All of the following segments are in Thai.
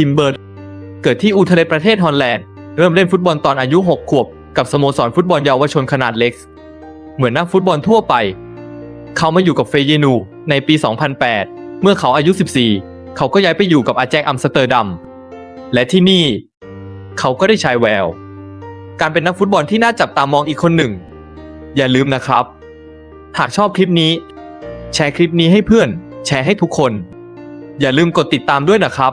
ทิมเบิร์เกิดที่อูเทเลประเทศฮอลแลนด์ เริ่มเล่นฟุตบอลตอนอายุ 6 ขวบ กับสโมสรฟุตบอลเยาวชนขนาดเล็ก เหมือนนักฟุตบอลทั่วไป เขามาอยู่กับเฟเยนู ในปี 2008 เมื่อเขาอายุ 14 เขาก็ย้ายไปอยู่กับอาแจกอัมสเตอร์ดัม และที่นี่ เขาก็ได้ใช้แวว การเป็นนักฟุตบอลที่น่าจับตามองอีกคนหนึ่ง อย่าลืมนะครับ หากชอบคลิปนี้ แชร์คลิปนี้ให้เพื่อน แชร์ให้ทุกคน อย่าลืมกดติดตามด้วยนะครับ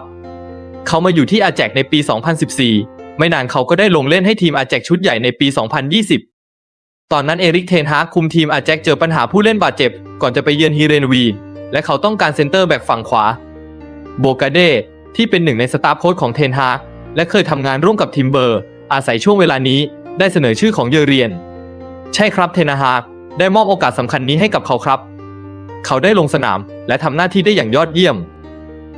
เขามาอยู่ที่อาแจกในปี 2014 ไม่นานเขาก็ได้ลงเล่นให้ทีมอาแจกชุดใหญ่ในปี 2020 ตอนนั้นเอริกเทนฮาคุมทีมอาแจกเจอปัญหาผู้เล่นบาดเจ็บ ก่อนจะไปเยือนฮีเรนวีนและเขาต้องการเซนเตอร์แบ็กฝั่งขวา โบกาเดที่เป็นหนึ่งในสตาฟโค้ชของเทนฮาและเคยทำงานร่วมกับทิมเบอร์ อาศัยช่วงเวลานี้ได้เสนอชื่อของเยเรียน ใช่ครับเทนฮาได้มอบโอกาสสำคัญนี้ให้กับเขาครับ เขาได้ลงสนามและทำหน้าที่ได้อย่างยอดเยี่ยม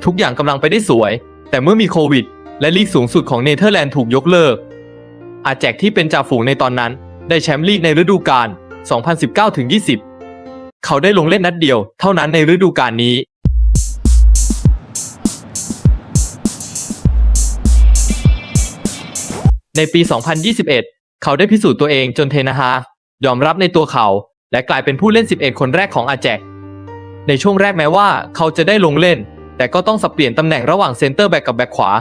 ทุกอย่างกำลังไปได้สวย แต่เมื่อมีโควิด และลีกสูงสุดของเนเธอร์แลนด์ถูกยกเลิก อาแจกที่เป็นจ่าฝูงในตอนนั้น ได้แชมป์ลีกในฤดูกาล 2019-20 เขาได้ลงเล่นนัดเดียวเท่านั้นในฤดูกาลนี้ในปี 2021 เขาได้พิสูจน์ตัวเองจนเทนาฮายอมรับในตัวเขา และกลายเป็นผู้เล่น 11 คนแรกของอาแจก ในช่วงแรกแม้ว่าเขาจะได้ลงเล่น แต่ก็ต้องสับเปลี่ยนตำแหน่งระหว่างเซนเตอร์แบ็กกับแบ็กขวา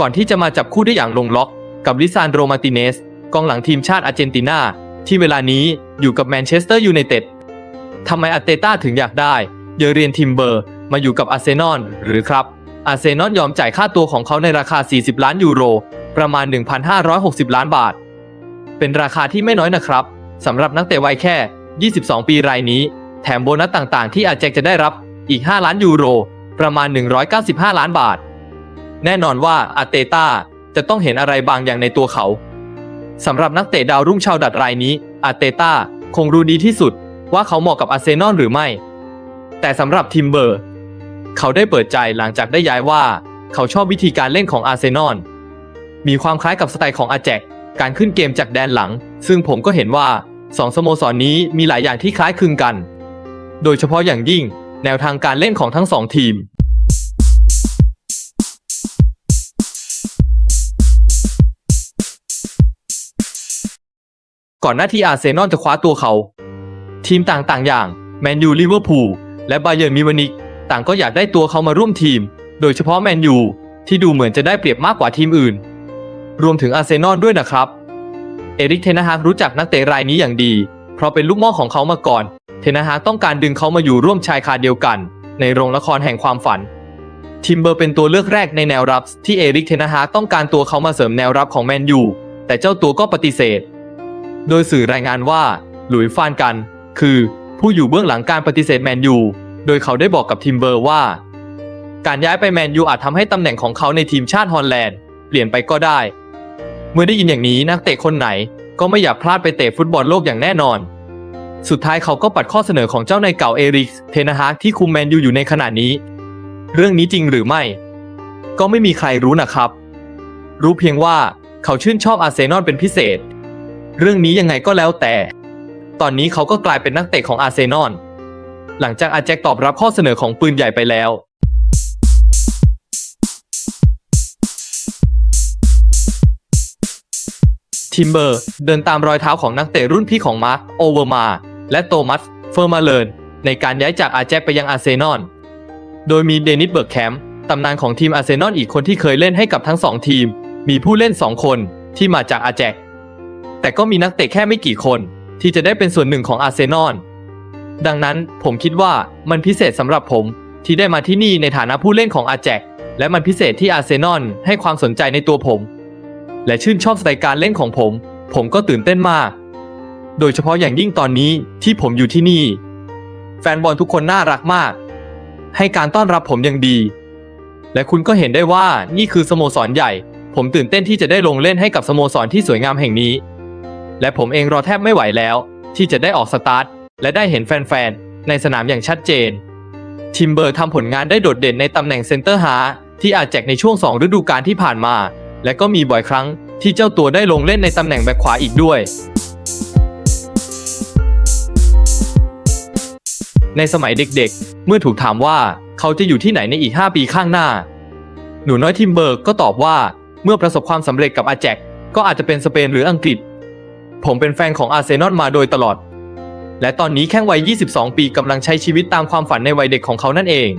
ก่อนที่จะมาจับคู่ได้อย่างลงล็อก กับลิซานโดมาติเนสกองหลังทีมชาติอาร์เจนตินาที่เวลานี้อยู่กับแมนเชสเตอร์ยูไนเต็ดทำไมอาร์เตต้าถึงอยากได้ เยเรียนทิมเบอร์ มาอยู่กับอาร์เซนอลหรือครับ อาร์เซนอลยอมจ่ายค่าตัวของเขาในราคา 40 ล้านยูโร ประมาณ 1,560 ล้านบาท เป็นราคาที่ไม่น้อยนะครับสำหรับนักเตะวัยแค่ 22 ปีรายนี้ แถมโบนัสต่างๆ ที่อาแจกจะได้รับอีก 5 ล้านยูโร ประมาณ 195 ล้านบาท แน่นอนว่าอาเตต้าจะต้องเห็นอะไรบางอย่างในตัวเขาสำหรับนักเตะดาวรุ่งชาวดัดรายนี้อาเตต้าคงรู้ดีที่สุดว่าเขาเหมาะกับอาร์เซนอลหรือไม่ แต่สำหรับทิมเบอร์ เขาได้เปิดใจหลังจากได้ย้ายว่า เขาชอบวิธีการเล่นของอาร์เซนอลมีความคล้ายกับสไตล์ของอาแจกการขึ้นเกมจากแดนหลัง ซึ่งผมก็เห็นว่าสองสโมสรนนี้มีหลายอย่างที่คล้ายคลึงกัน โดยเฉพาะอย่างยิ่งแนวทางการเล่นของทั้งสองทีม ก่อนหน้าที่อาร์เซนอลจะคว้าตัวเขา ทีมต่างๆ อย่างแมนยูลิเวอร์พูลและบาเยิร์นมิวนิกต่างก็อยากได้ตัวเขามาร่วมทีม โดยเฉพาะแมนยูที่ดูเหมือนจะได้เปรียบมากกว่าทีมอื่น รวมถึงอาร์เซนอลด้วยนะครับ เอริกเทนฮากรู้จักนักเตะรายนี้อย่างดี เพราะเป็นลูกม่อของเขามาก่อน เทนฮากต้องการดึงเขามาอยู่ร่วมชายคาเดียวกัน ในโรงละครแห่งความฝัน ทิมเบอร์เป็นตัวเลือกแรกในแนวรับที่เอริกเทนฮากต้องการตัวเขามาเสริมแนวรับของแมนยูแต่เจ้าตัวก็ปฏิเสธ โดยสื่อรายงานว่าหลุยฟานกัน คือผู้อยู่เบื้องหลังการปฏิเสธแมนยู โดยเขาได้บอกกับทิมเบอร์ว่า การย้ายไปแมนยูอาจทำให้ตำแหน่งของเขาในทีมชาติฮอลแลนด์เปลี่ยนไปก็ได้ เมื่อได้ยินอย่างนี้นักเตะคนไหนก็ไม่อยากพลาดไปเตะฟุตบอลโลกอย่างแน่นอน สุดท้ายเขาก็ปัดข้อเสนอของเจ้านายเก่าเอริกเทนฮากที่คุมแมนยูอยู่ในขณะนี้ เรื่องนี้จริงหรือไม่ ก็ไม่มีใครรู้นะครับ รู้เพียงว่าเขาชื่นชอบอาร์เซนอลเป็นพิเศษ เรื่องนี้ยังไงก็แล้วแต่ ตอนนี้เขาก็กลายเป็นนักเตะของอาร์เซนอล หลังจากอาแจ็คตอบรับข้อเสนอของปืนใหญ่ไปแล้ว ทิมเบอร์เดินตามรอยเท้าของนักเตะรุ่นพี่ของมาร์คโอเวอร์มา และโตมัสเฟอร์มาเลนในการย้ายจากอาแจ็คไปยังอาร์เซนอล โดยมีเดนิสเบิร์กแคมป์ตำนานของทีมอาร์เซนอลอีกคนที่เคยเล่นให้กับทั้งสองทีม มีผู้เล่น2คนที่มาจากอาแจ็ค แต่ก็มีนักเตะแค่ไม่กี่คน ที่จะได้เป็นส่วนหนึ่งของอาร์เซนอล ดังนั้นผมคิดว่ามันพิเศษสำหรับผมที่ได้มาที่นี่ในฐานะผู้เล่นของอาแจ็คและมันพิเศษที่อาร์เซนอลให้ความสนใจในตัวผม และชื่นชอบสไตล์การเล่นของผม ผมก็ตื่นเต้นมาก โดยเฉพาะอย่างยิ่งตอนนี้ที่ผมอยู่ที่นี่ แฟนบอลทุกคนน่ารักมาก ให้การต้อนรับผมอย่างดี และคุณก็เห็นได้ว่านี่คือสโมสรใหญ่ ผมตื่นเต้นที่จะได้ลงเล่นให้กับสโมสรที่สวยงามแห่งนี้ และผมเองรอแทบไม่ไหวแล้ว ที่จะได้ออกสตาร์ท และได้เห็นแฟนๆ ในสนามอย่างชัดเจน ทิมเบอร์ทำผลงานได้โดดเด่นในตำแหน่งเซนเตอร์ฮาที่อาจแจกในช่วง 2 ฤดูกาลที่ผ่านมา และก็มีบ่อยครั้งที่เจ้าตัวได้ลงเล่นในตำแหน่งแบ็คขวาอีกด้วย ในสมัยเด็กๆ เมื่อถูกถามว่าเขาจะอยู่ที่ไหนในอีก 5 ปีข้างหน้า หนูน้อยทิมเบิร์กก็ตอบว่า เมื่อประสบความสำเร็จกับอาแจกก็อาจจะเป็นสเปนหรืออังกฤษ ผมเป็นแฟนของอาร์เซนอลมาโดยตลอด และตอนนี้แข้งวัย 22 ปีกำลังใช้ชีวิตตามความฝันในวัยเด็กของเขานั่นเอง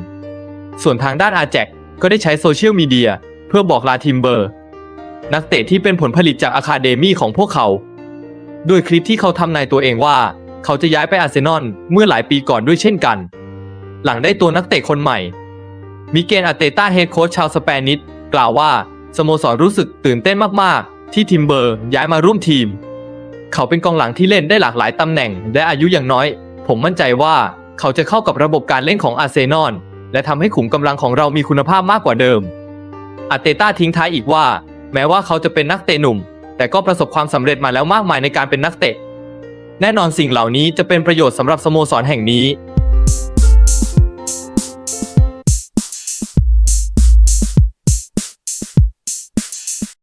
ส่วนทางด้านอาแจกก็ได้ใช้โซเชียลมีเดียเพื่อบอกลาทิมเบอร์ นักเตะที่เป็นผลผลิตจากอะคาเดมี่ของพวกเขาด้วยคลิปที่เขาทำนายตัวเองว่า เขาจะย้ายไปอาร์เซนอลเมื่อหลายปีก่อนด้วยเช่นกัน หลังได้ตัวนักเตะคนใหม่ มิเกลอาเตต้าเฮดโค้ชชาวสเปนิชกล่าวว่าสโมสรรู้สึกตื่นเต้นมาก ๆ ที่ทิมเบอร์ย้ายมาร่วมทีม เขาเป็นกองหลังที่เล่นได้หลากหลายตำแหน่ง และอายุอย่างน้อย ผมมั่นใจว่าเขาจะเข้ากับระบบการเล่นของอาร์เซนอลและทำให้ขุมกำลังของเรามีคุณภาพมากกว่าเดิม อาเตต้าทิ้งท้ายอีกว่า แม้ว่าเขาจะเป็นนักเตะหนุ่ม แต่ก็ประสบความสำเร็จมาแล้วมากมายในการเป็นนักเตะ แน่นอนสิ่งเหล่านี้จะเป็นประโยชน์สำหรับสโมสรแห่งนี้